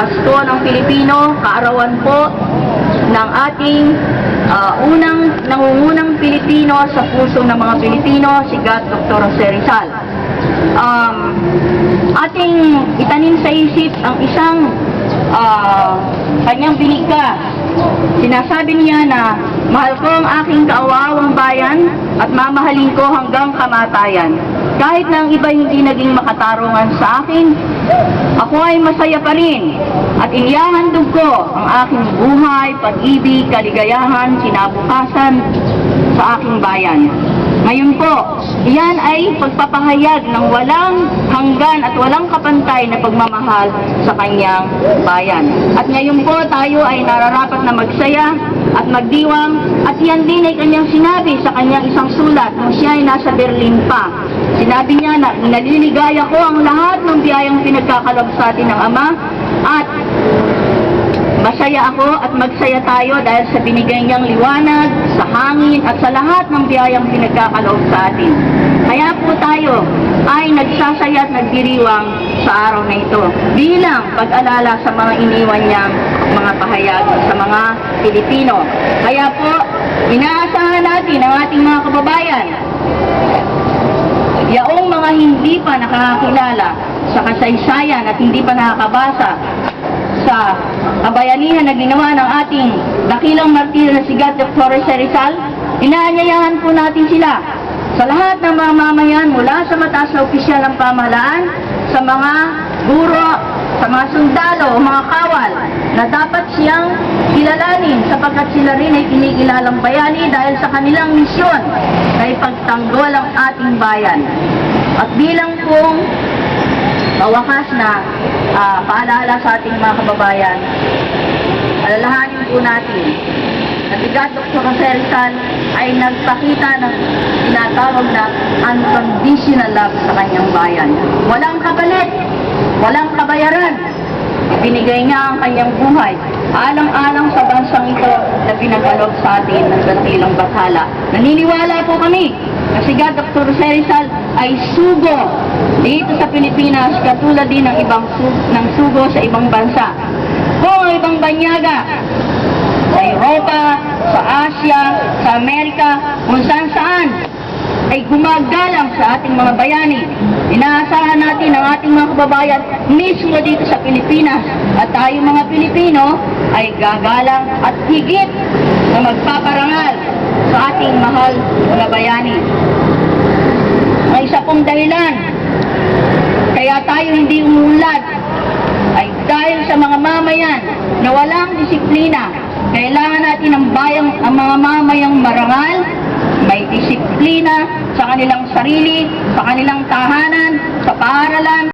Pasko ng Pilipino, kaarawan po ng ating ah, unang nangungunang Pilipino sa puso ng mga Pilipino, si God Dr. Jose Rizal. Um, ating itanim sa isip ang isang ah, kanyang binigka. Sinasabi niya na, mahal ko ang aking kaawawang bayan at mamahalin ko hanggang kamatayan. Kahit na ang iba hindi naging makatarungan sa akin, ako ay masaya pa rin at inihahandog ko ang aking buhay, pag-ibig, kaligayahan, kinabukasan sa aking bayan. Ngayon po, iyan ay pagpapahayag ng walang hanggan at walang kapantay na pagmamahal sa kanyang bayan. At ngayon po tayo ay nararapat na magsaya at magdiwang at yan din ay kanyang sinabi sa kanyang isang sulat nung siya ay nasa Berlin pa. Sinabi niya na naliligaya ko ang lahat ng biyayang pinagkakalob sa atin ng Ama at Masaya ako at magsaya tayo dahil sa binigay niyang liwanag, sa hangin at sa lahat ng biyayang pinagkakaloob sa atin. Kaya po tayo ay nagsasaya at nagdiriwang sa araw na ito bilang pag-alala sa mga iniwan niyang mga pahayag sa mga Pilipino. Kaya po, inaasahan natin ang ating mga kababayan Yaong mga hindi pa nakakakilala sa kasaysayan at hindi pa nakakabasa sa kabayanihan na ginawa ng ating dakilang martir na si God Dr. Rizal, inaanyayahan po natin sila sa lahat ng mga mamayan mula sa mataas na opisyal ng pamahalaan, sa mga guro, sa mga sundalo o mga kawal na dapat siyang kilalanin sapagkat sila rin ay kinikilalang bayani dahil sa kanilang misyon na ipagtanggol ang ating bayan. At bilang pong mawakas na ah, paalala sa ating mga kababayan, alalahanin po natin na si God Dr. Jose Rizal ay nagpakita ng tinatawag na unconditional love sa kanyang bayan. Walang kapalit, walang kabayaran. Ibinigay niya ang kanyang buhay alang-alang sa bansang ito na pinagkaloob sa atin ng dakilang bathala. Naniniwala po kami na si God Dr. Jose Rizal ay sugo dito sa Pilipinas katulad din ng ibang su- ng sugo sa ibang bansa. Banyaga sa Europa, sa Asia, sa Amerika, kung saan saan ay gumagalang sa ating mga bayani. Inaasahan natin ang ating mga kababayan mismo dito sa Pilipinas at tayo mga Pilipino ay gagalang at higit na magpaparangal sa ating mahal na bayani. Ang isa pong dahilan kaya tayo hindi sa mga mamayan na walang disiplina. Kailangan natin ang bayang ang mga mamayang marangal, may disiplina sa kanilang sarili, sa kanilang tahanan, sa paaralan,